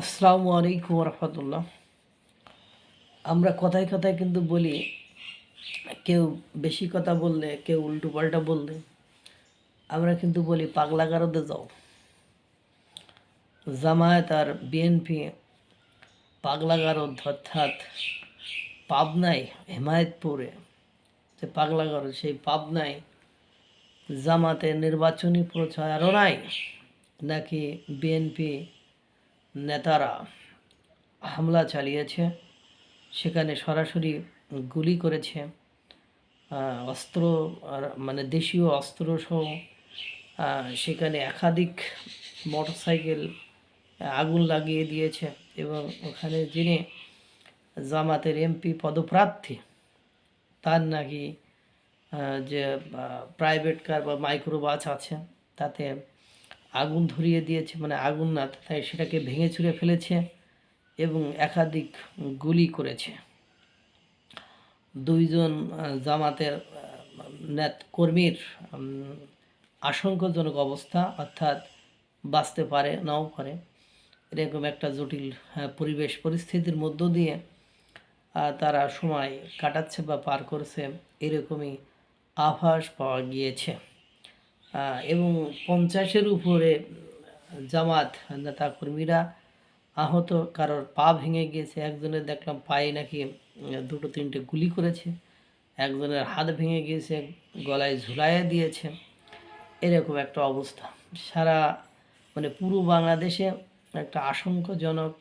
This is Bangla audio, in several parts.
আসসালামু আলাইকুম রহমতুল্লাহ আমরা কথায় কথায় কিন্তু বলি, কেউ বেশি কথা বললে, কেউ উল্টো পাল্টা বললে, আমরা কিন্তু বলি পাগলা গারদে যাও। জামায়াত আর বিএনপি পাগলা গারদ অর্থাৎ পাবনায়, হেমায়তপুরে যে পাগলা গারদ সেই পাবনায় জামাতে নির্বাচনী প্রচারণায় নাকি বিএনপি নেতারা হামলা চালিয়েছে, সেখানে সরাসরি গুলি করেছে অস্ত্র মানে দেশীয় অস্ত্র সহ সেখানে একাধিক মোটরসাইকেল আগুন লাগিয়ে দিয়েছে এবং ওখানে যিনি জামাতের এমপি পদপ্রার্থী, তার নাকি যে প্রাইভেট কার বা মাইক্রো বাস আছে, তাতে আগুন ধরিয়ে দিয়েছে মানে আগুন না, তাই সেটাকে ভেঙে চুরে ফেলেছে এবং একাধিক গুলি করেছে। দুইজন জামাতের নেত কর্মীর আশঙ্কাজনক অবস্থা, অর্থাৎ বাঁচতে পারে, নাও পারে, এরকম একটা জটিল পরিবেশ পরিস্থিতির মধ্য দিয়ে তারা সময় কাটাচ্ছে বা পার করছে, এরকমই আভাস পাওয়া গিয়েছে। এবং পঞ্চাশের উপরে জামাত নেতা কর্মীরা আহত, কারোর পা ভেঙে গিয়েছে, একজনের দেখলাম পায়ে নাকি দুটো তিনটে গুলি করেছে, একজনের হাত ভেঙে গিয়েছে, গলায় ঝুলাইয়ে দিয়েছে, এরকম একটা অবস্থা। সারা মানে পুরো বাংলাদেশে একটা আশঙ্কাজনক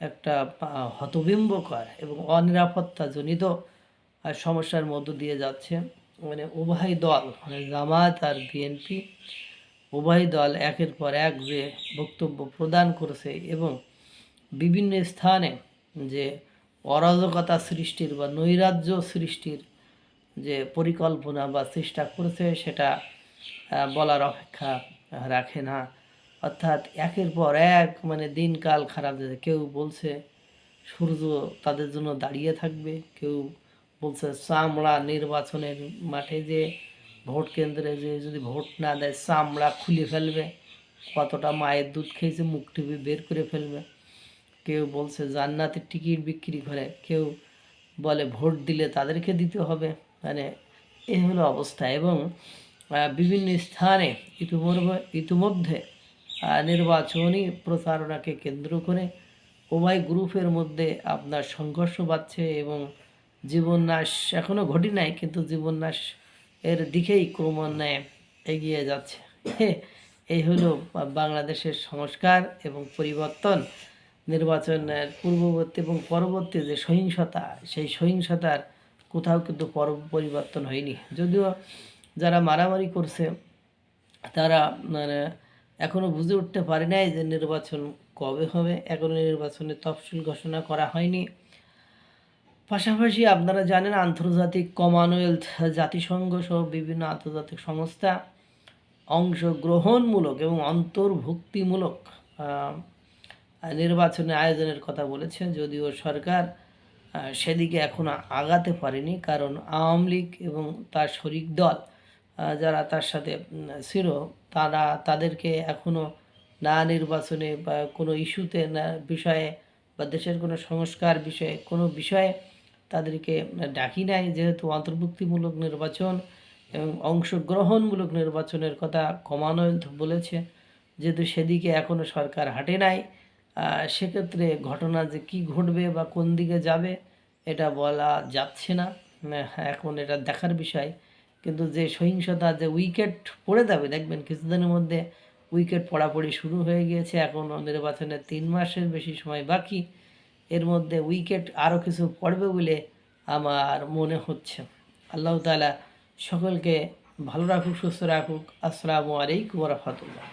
একটা হতবিম্বকর এবং অনিরাপত্তাজনিত সমস্যার মধ্য দিয়ে যাচ্ছে। মানে উভয় দল মানে জামাত আর বিএনপি, উভয় দল একের পর এক যে বক্তব্য প্রদান করেছে এবং বিভিন্ন স্থানে যে অরাজকতা সৃষ্টির বা নৈরাজ্য সৃষ্টির যে পরিকল্পনা বা চেষ্টা করেছে সেটা বলার অপেক্ষা রাখে না। অর্থাৎ একের পর এক মানে দিনকাল খারাপ যাচ্ছে কেউ বলছে, সূর্য তাদের জন্য দাঁড়িয়ে থাকবে, কেউ বলছে, চামড়া নির্বাচনের মাঠে যে ভোট কেন্দ্রে যে যদি ভোট না দেয়, চামড়া খুলে ফেলবে। কতটা মায়ের দুধ খেয়েছে, মুখ টিপে বের করে ফেলবে। কেউ বলছে জান্নাতের টিকিট বিক্রি করে। কেউ বলে, ভোট দিলে তাদেরকে দিতে হবে। মানে এ হলো অবস্থা। এবং বিভিন্ন স্থানে ইতিমধ্যে ইতিমধ্যে নির্বাচনী প্রচারণাকে কেন্দ্র করে উভয় গ্রুপের মধ্যে আপনার সংঘর্ষ বাড়ছে এবং জীবননাশ এখনও ঘটি নাই, কিন্তু জীবননাশ এর দিকেই ক্রমান্বয়ে এগিয়ে যাচ্ছে। এই হলো বাংলাদেশের সংস্কার এবং পরিবর্তন। নির্বাচনের পূর্ববর্তী এবং পরবর্তী যে সহিংসতা, সেই সহিংসতার কোথাও কিন্তু পর পরিবর্তন হয়নি। যদিও যারা মারামারি করছে, তারা মানে এখনও বুঝে উঠতে পারে নাই যে নির্বাচন কবে হবে। এখনও নির্বাচনের তফসিল ঘোষণা করা হয়নি। পাশাপাশি আপনারা জানেন আন্তর্জাতিক কমনওয়েলথ জাতিসংঘ সহ বিভিন্ন আন্তর্জাতিক সংস্থা অংশগ্রহণমূলক এবং অন্তর্ভুক্তিমূলক নির্বাচনের আয়োজনের কথা বলেছে। যদিও সরকার সেদিকে এখনও আগাতে পারেনি, কারণ আওয়ামী লীগ এবং তার শরিক দল যারা তার সাথে ছিল, তারা তাদেরকে এখনও না নির্বাচনে বা কোনো ইস্যুতে, না বিষয়ে বা দেশের কোনো সংস্কার বিষয়ে, কোনো বিষয়ে তাদেরকে ডাকি নাই যেহেতু অন্তর্ভুক্তিমূলক নির্বাচন এবং অংশগ্রহণমূলক নির্বাচনের কথা কমানওয়েলথ বলেছে যেহেতু সেদিকে এখনও সরকার হাঁটে নাই সেক্ষেত্রে ঘটনা যে কি ঘটবে বা কোন দিকে যাবে এটা বলা যাচ্ছে না। উম, এখন এটা দেখার বিষয়। কিন্তু যে সহিংসতা যে উইকেট পড়ে যাবে দেখবেন কিছুদিনের মধ্যে উইকেট পড়াপড়ি শুরু হয়ে গিয়েছে এখনও নির্বাচনের তিন মাসের বেশি সময় বাকি। এর মধ্যে উইকেট আরও কিছু পড়বে বলে আমার মনে হচ্ছে। আল্লাহ তালা সকলকে ভালো রাখুক, সুস্থ রাখুক। আসসালামু আলাইকুম রহমতুল্লাহ।